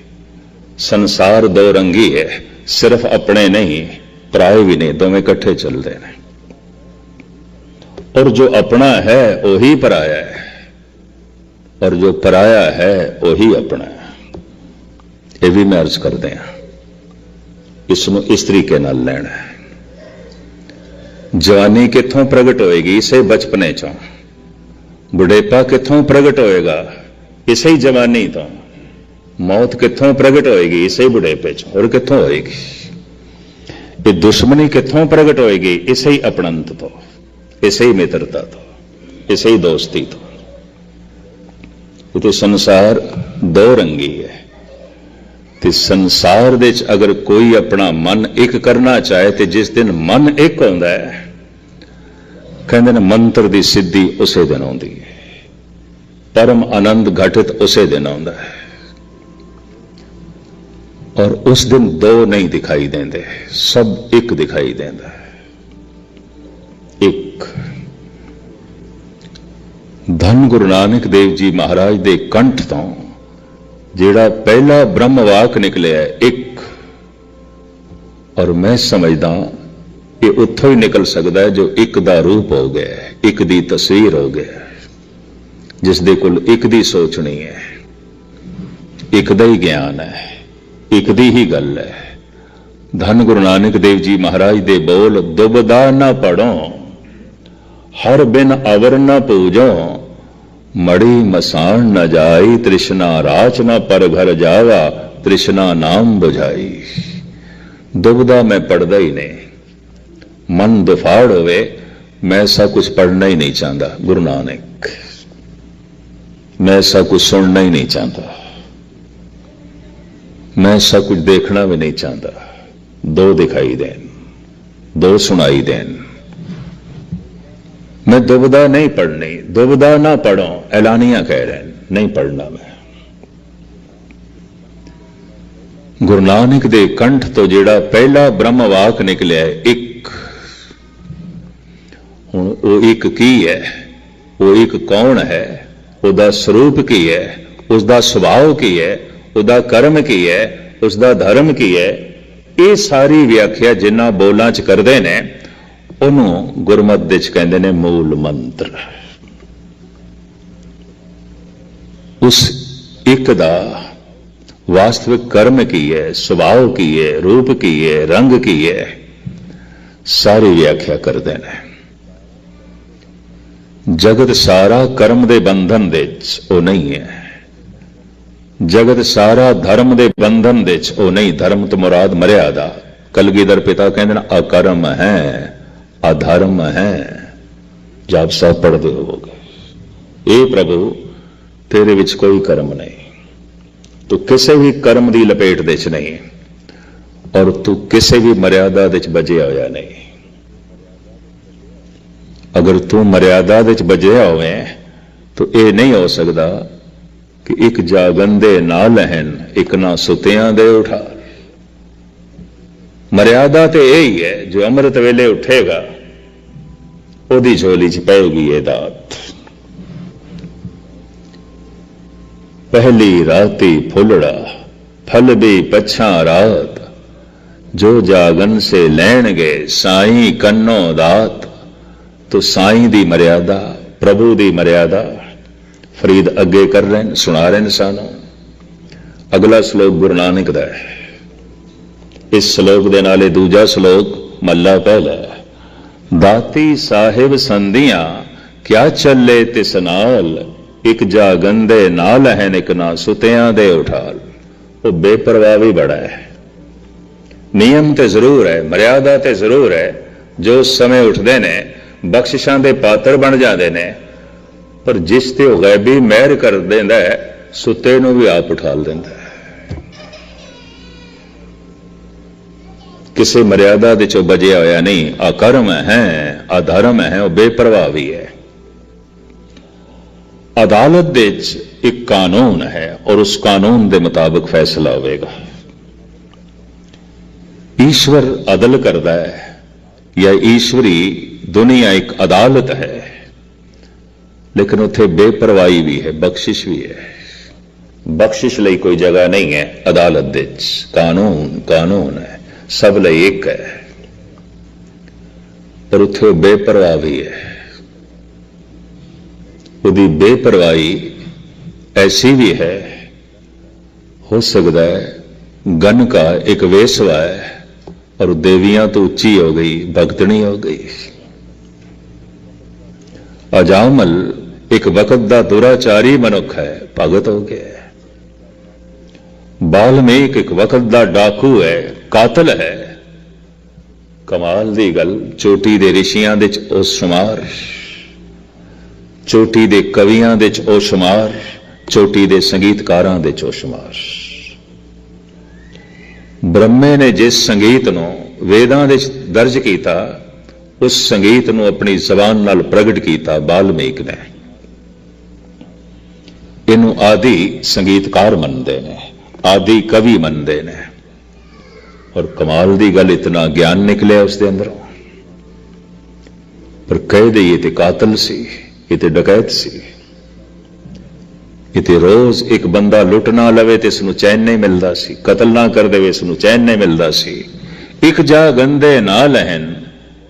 ਸੰਸਾਰ ਦੋ ਰੰਗੀ ਹੈ ਸਿਰਫ ਆਪਣੇ ਨਹੀਂ ਪਰਾਏ ਵੀ ਨੇ ਦੋਵੇਂ ਇਕੱਠੇ ਚੱਲਦੇ ਨੇ ਔਰ ਜੋ ਆਪਣਾ ਹੈ ਉਹੀ ਪਰਾਇਆ ਹੈ ਔਰ ਜੋ ਪਰਾਇਆ ਹੈ ਉਹੀ ਆਪਣਾ ਹੈ ਇਹ ਵੀ ਮੈਂ ਅਰਜ਼ ਕਰਦੇ ਹਾਂ ਇਸ ਨੂੰ ਇਸ ਤਰੀਕੇ ਨਾਲ ਲੈਣਾ ਹੈ ਜਵਾਨੀ ਕਿੱਥੋਂ ਪ੍ਰਗਟ ਹੋਏਗੀ ਇਸੇ ਬਚਪਨੇ ਚੋਂ ਬੁਢੇਪਾ ਕਿੱਥੋਂ ਪ੍ਰਗਟ ਹੋਏਗਾ ਇਸੇ ਹੀ ਜਵਾਨੀ ਤੋਂ ਮੌਤ ਕਿੱਥੋਂ ਪ੍ਰਗਟ ਹੋਏਗੀ? ਇਸੇ ਬੁਢੇਪੇ ਚ ਹੋਰ ਕਿੱਥੋਂ ਹੋਏਗੀ? ਇਹ ਦੁਸ਼ਮਣੀ ਕਿੱਥੋਂ ਪ੍ਰਗਟ ਹੋਏਗੀ? ਇਸੇ ਹੀ ਅਪਣੰਤ ਤੋਂ। ਇਸੇ ਹੀ ਮਿੱਤਰਤਾ ਤੋਂ। ਇਸੇ ਹੀ ਦੋਸਤੀ ਤੋਂ। ਇਹ ਸੰਸਾਰ ਦੋ ਰੰਗੀ ਹੈ। ਤੇ ਸੰਸਾਰ ਦੇ ਵਿੱਚ ਅਗਰ ਕੋਈ ਆਪਣਾ ਮਨ ਇੱਕ ਕਰਨਾ ਚਾਹੇ ਤੇ ਜਿਸ ਦਿਨ ਮਨ ਇੱਕ ਹੁੰਦਾ ਹੈ, ਕਹਿੰਦੇ ਨੇ ਮੰਤਰ ਦੀ ਸਿੱਧੀ ਉਸੇ ਦਿਨ ਆਉਂਦੀ ਹੈ। ਪਰਮ ਆਨੰਦ ਘਟਿਤ ਉਸੇ ਦਿਨ ਆਉਂਦਾ ਹੈ। ਔਰ ਉਸ ਦਿਨ ਦੋ ਨਹੀਂ ਦਿਖਾਈ ਦਿੰਦੇ ਸਭ ਇੱਕ ਦਿਖਾਈ ਦਿੰਦਾ ਹੈ। ਇੱਕ। ਧੰਨ ਗੁਰੂ ਨਾਨਕ ਦੇਵ ਜੀ ਮਹਾਰਾਜ ਦੇ ਕੰਠ ਤੋਂ ਜਿਹੜਾ ਪਹਿਲਾ ਬ੍ਰਹਮ ਵਾਕ ਨਿਕਲਿਆ ਇੱਕ। ਔਰ ਮੈਂ ਸਮਝਦਾ ਇਹ ਉੱਥੋਂ ਹੀ ਨਿਕਲ ਸਕਦਾ ਹੈ ਜੋ ਇੱਕ ਦਾ ਰੂਪ ਹੋ ਗਿਆ ਇੱਕ ਦੀ ਤਸਵੀਰ ਹੋ ਗਿਆ ਹੈ, ਜਿਸ ਦੇ ਕੋਲ ਇੱਕ ਦੀ ਸੋਚਣੀ ਹੈ ਇੱਕ ਦਾ ਹੀ ਗਿਆਨ ਹੈ। ਇੱਕ ਦੀ ਹੀ ਗੱਲ ਹੈ। ਧੰਨ ਗੁਰੂ ਨਾਨਕ ਦੇਵ ਜੀ ਮਹਾਰਾਜ ਦੇ ਬੋਲ, ਦੁਬਦਾ ਨਾ ਪੜੋ ਹਰ ਬਿਨ ਅਵਰ ਨਾ ਪੂਜੋ, ਮੜੀ ਮਸਾਣ ਨਾ ਜਾਈ, ਤ੍ਰਿਸ਼ਨਾ ਰਾਚ ਨਾ ਪਰ ਘਰ ਜਾਵਾ, ਤ੍ਰਿਸ਼ਨਾ ਨਾਮ ਬੁਝਾਈ। ਦੁਬਦਾ ਮੈਂ ਪੜਦਾ ਹੀ ਨਹੀਂ। ਮਨ ਦੁਫਾੜ ਹੋਵੇ, ਮੈਂ ਸਭ ਕੁਝ ਪੜਨਾ ਹੀ ਨਹੀਂ ਚਾਹੁੰਦਾ, ਗੁਰੂ ਨਾਨਕ। ਮੈਂ ਸਭ ਕੁਝ ਸੁਣਨਾ ਹੀ ਨਹੀਂ ਚਾਹੁੰਦਾ। ਮੈਂ ਸਭ ਕੁਝ ਦੇਖਣਾ ਵੀ ਨਹੀਂ ਚਾਹੁੰਦਾ ਦੋ ਦਿਖਾਈ ਦੇਣ ਦੋ ਸੁਣਾਈ ਦੇਣ मैं दुबदा नहीं पढ़नी दुबदा ना पढ़ो ऐलानिया कह रहे हैं नहीं पढ़ना मैं ਗੁਰੂ ਨਾਨਕ ਦੇ ਕੰਠ ਤੋਂ ਜਿਹੜਾ ਪਹਿਲਾ ਬ੍ਰਹਮ ਵਾਕ ਨਿਕਲਿਆ ਹੈ, ਇੱਕ ਹੁਣ ਉਹ ਇੱਕ ਕੀ ਹੈ ਉਹ ਇੱਕ ਕੌਣ ਹੈ ਉਹਦਾ ਸਰੂਪ ਕੀ ਹੈ ਉਸ ਦਾ ਸੁਭਾਅ ਕੀ ਹੈ ਉਹਦਾ ਕਰਮ ਕੀ ਹੈ ਉਸ ਦਾ ਧਰਮ ਕੀ ਹੈ, ਇਹ ਸਾਰੀ ਵਿਆਖਿਆ ਜਿੰਨਾ ਬੋਲਾਂ ਚ ਕਰਦੇ ਨੇ, ਉਹਨੂੰ ਗੁਰਮਤਿ ਵਿੱਚ ਕਹਿੰਦੇ ਨੇ ਮੂਲ ਮੰਤਰ। ਉਸ ਇੱਕ ਦਾ ਵਾਸਤਵਿਕ ਕਰਮ ਕੀ ਹੈ, ਸੁਭਾਅ ਕੀ ਹੈ, ਰੂਪ ਕੀ ਹੈ, ਰੰਗ ਕੀ ਹੈ, ਸਾਰੀ ਵਿਆਖਿਆ ਕਰਦੇ ਨੇ। ਜਗਤ ਸਾਰਾ ਕਰਮ ਦੇ ਬੰਧਨ ਦੇ ਵਿੱਚ ਉਹ ਨਹੀਂ ਹੈ। ਜਗਤ ਸਾਰਾ ਧਰਮ ਦੇ ਬੰਧਨ ਦੇ ਵਿੱਚ ਉਹ ਨਹੀਂ ਧਰਮ ਤੋਂ ਮੁਰਾਦ ਮਰਿਆਦਾ ਕਲਗੀਧਰ ਪਿਤਾ ਕਹਿੰਦੇ ਨੇ, ਅਕਰਮ ਹੈ, ਅਧਰਮ ਹੈ। ਜਪ ਸਾਹਿਬ ਪੜਦੇ ਹੋਗੇ ਇਹ ਪ੍ਰਭੂ, ਤੇਰੇ ਵਿੱਚ ਕੋਈ ਕਰਮ ਨਹੀਂ। ਤੂੰ ਕਿਸੇ ਵੀ ਕਰਮ ਦੀ ਲਪੇਟ ਦੇ ਚ ਨਹੀਂ। ਔਰ ਤੂੰ ਕਿਸੇ ਵੀ ਮਰਿਆਦਾ ਦੇ ਚ ਬਜਿਆ ਹੋਇਆ ਨਹੀਂ। ਅਗਰ ਤੂੰ ਮਰਿਆਦਾ ਦੇ ਚ ਬਜਿਆ ਹੋਵੇ, ਤਾਂ ਇਹ ਨਹੀਂ ਹੋ ਸਕਦਾ ਕਿ ਇੱਕ ਜਾਗੰਦੇ ਨਾ ਲਹਿਨ ਇੱਕ ਨਾ ਸੁਤਿਆਂ ਦੇ ਉਠਾ ਮਰਿਆਦਾ ਤੇ ਇਹ ਹੀ ਹੈ, ਜੋ ਅੰਮ੍ਰਿਤ ਵੇਲੇ ਉੱਠੇਗਾ, ਉਹਦੀ ਝੋਲੀ 'ਚ ਪਏਗੀ ਇਹ ਦਾਤ। ਪਹਿਲੀ ਰਾਤੀ ਫੁੱਲੜਾ, ਫਲ ਵੀ ਪਛਾ ਰਾਤ। ਜੋ ਜਾਗਨ ਸੇ ਲੈਣਗੇ, ਸਾਈਂ ਕੰਨੋ ਦਾਤ। ਤੋ ਸਾਈਂ ਦੀ ਮਰਿਆਦਾ, ਪ੍ਰਭੂ ਦੀ ਮਰਿਆਦਾ। ਫਰੀਦ ਅੱਗੇ ਕਰ ਰਹੇ ਨੇ, ਸੁਣਾ ਰਹੇ ਨੇ ਸਾਨੂੰ ਅਗਲਾ ਸ਼ਲੋਕ ਗੁਰੂ ਨਾਨਕ ਦਾ ਹੈ। ਇਸ ਸ਼ਲੋਕ ਦੇ ਨਾਲ ਇਹ ਦੂਜਾ ਸ਼ਲੋਕ ਮੱਲਾ ਪਹਿਲਾ ਹੈ। ਦਾਤੀ ਸਾਹਿਬ ਸੰਧੀਆਂ, ਕਿਆ ਚੱਲੇ ਤਿਸ ਨਾਲ? ਇੱਕ ਜਾਗੰਦੇ ਨਾਲ ਹੈ ਨਿਕ ਨਾ ਸੁਤਿਆਂ ਦੇ ਉਠਾਲ। ਉਹ ਬੇਪਰਵਾਹ ਵੀ ਬੜਾ ਹੈ। ਨਿਯਮ ਤੇ ਜ਼ਰੂਰ ਹੈ, ਮਰਿਆਦਾ ਤੇ ਜ਼ਰੂਰ ਹੈ। ਜੋ ਸਮੇਂ ਉੱਠਦੇ ਨੇ, ਬਖਸ਼ਿਸ਼ਾਂ ਦੇ ਪਾਤਰ ਬਣ ਜਾਂਦੇ ਨੇ ਪਰ ਜਿਸ ਤੇ ਉਹ ਗੈਬੀ ਮਹਿਰ ਕਰ ਦਿੰਦਾ ਹੈ, ਸੁੱਤੇ ਨੂੰ ਵੀ ਆਪ ਉਠਾਲ ਦਿੰਦਾ ਹੈ। ਕਿਸੇ ਮਰਿਆਦਾ ਦੇ ਚੋਂ ਬਜਿਆ ਹੋਇਆ ਨਹੀਂ ਅਕਰਮ ਹੈ ਅਧਰਮ ਹੈ, ਉਹ ਬੇਪਰਵਾਹ ਵੀ ਹੈ। ਅਦਾਲਤ ਦੇ ਵਿੱਚ ਇੱਕ ਕਾਨੂੰਨ ਹੈ ਔਰ ਉਸ ਕਾਨੂੰਨ ਦੇ ਮੁਤਾਬਕ ਫੈਸਲਾ ਹੋਵੇਗਾ। ਈਸ਼ਵਰ ਅਦਲ ਕਰਦਾ ਹੈ ਜਾਂ ਈਸ਼ਵਰੀ ਦੁਨੀਆ ਇੱਕ ਅਦਾਲਤ ਹੈ। ਲੇਕਿਨ ਉੱਥੇ ਬੇਪਰਵਾਹੀ ਵੀ ਹੈ, ਬਖਸ਼ਿਸ਼ ਵੀ ਹੈ। ਬਖਸ਼ਿਸ਼ ਲਈ ਕੋਈ ਜਗ੍ਹਾ ਨਹੀਂ ਹੈ ਅਦਾਲਤ ਦੇ ਵਿੱਚ। ਕਾਨੂੰਨ ਕਾਨੂੰਨ ਹੈ, ਸਭ ਲਈ ਇੱਕ ਹੈ। ਪਰ ਉੱਥੇ ਉਹ ਬੇਪਰਵਾਹ ਵੀ ਹੈ। ਉਹਦੀ ਬੇਪਰਵਾਹੀ ਐਸੀ ਵੀ ਹੈ, ਹੋ ਸਕਦਾ ਹੈ ਗਨ ਕਾ ਇੱਕ ਵੇਸਵਾ ਹੈ ਔਰ ਦੇਵੀਆਂ ਤੋਂ ਉੱਚੀ ਹੋ ਗਈ, ਭਗਤਣੀ ਹੋ ਗਈ। ਅਜਾਮਲ ਇੱਕ ਵਕਤ ਦਾ ਦੁਰਾਚਾਰੀ ਮਨੁੱਖ ਹੈ, ਭਗਤ ਹੋ ਗਿਆ ਹੈ। ਬਾਲਮੀਕ ਇੱਕ ਵਕਤ ਦਾ ਡਾਕੂ ਹੈ, ਕਾਤਲ ਹੈ। ਕਮਾਲ ਦੀ ਗੱਲ, ਚੋਟੀ ਦੇ ਰਿਸ਼ੀਆਂ ਦੇ ਚ ਉਹ ਸ਼ੁਮਾਰ। ਚੋਟੀ ਦੇ ਕਵੀਆਂ ਦੇ ਚ ਉਹ ਸ਼ੁਮਾਰ, ਚੋਟੀ ਦੇ ਸੰਗੀਤਕਾਰਾਂ ਦੇ ਚ ਉਹ ਸ਼ੁਮਾਰ। ਬ੍ਰਹਮੇ ਨੇ ਜਿਸ ਸੰਗੀਤ ਨੂੰ ਵੇਦਾਂ ਦੇ ਚ ਦਰਜ ਕੀਤਾ, ਉਸ ਸੰਗੀਤ ਨੂੰ ਆਪਣੀ ਜ਼ਬਾਨ ਨਾਲ ਪ੍ਰਗਟ ਕੀਤਾ ਬਾਲਮੀਕ ਨੇ। ਇਹਨੂੰ ਆਦੀ ਸੰਗੀਤਕਾਰ ਮੰਨਦੇ ਨੇ, ਆਦੀ ਕਵੀ ਮੰਨਦੇ ਨੇ। ਔਰ ਕਮਾਲ ਦੀ ਗੱਲ ਇਤਨਾ ਗਿਆਨ ਨਿਕਲਿਆ ਉਸ ਦੇ ਅੰਦਰੋਂ। ਪਰ ਕਹਿ ਦਈਏ ਤੇ ਕਾਤਲ ਸੀ, ਇਹ ਤੇ ਡਕੈਤ ਸੀ। ਇਹ ਤੇ ਰੋਜ਼ ਇੱਕ ਬੰਦਾ ਲੁੱਟ ਨਾ ਲਵੇ ਤੇ ਇਸ ਨੂੰ ਚੈਨ ਨਹੀਂ ਮਿਲਦਾ ਸੀ, ਕਤਲ ਨਾ ਕਰ ਦੇਵੇ, ਇਸ ਨੂੰ ਚੈਨ ਨਹੀਂ ਮਿਲਦਾ ਸੀ। ਇੱਕ ਜਾ ਗੰਦੇ ਨਾ ਲਹਿਨ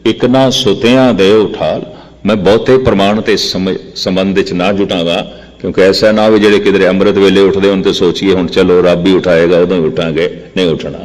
ਇੱਕ ਨਾ ਸੁਤਿਆਂ ਦੇ ਉਠਾਲ। ਮੈਂ ਬਹੁਤੇ ਪ੍ਰਮਾਣ ਤੇ ਸਮ- ਸੰਬੰਧ ਵਿੱਚ ਨਾ ਜੁਟਾਂਗਾ। ਕਿਉਂਕਿ ਐਸਾ ਨਾ ਹੋਵੇ ਜਿਹੜੇ ਕਿਧਰੇ ਅੰਮ੍ਰਿਤ ਵੇਲੇ ਉੱਠਦੇ ਹੁਣ ਤੇ ਸੋਚੀਏ ਹੁਣ ਚਲੋ ਰੱਬ ਹੀ ਉਠਾਏਗਾ, ਉਦੋਂ ਹੀ ਉਠਾਂਗੇ, ਨਹੀਂ ਉਠਣਾ।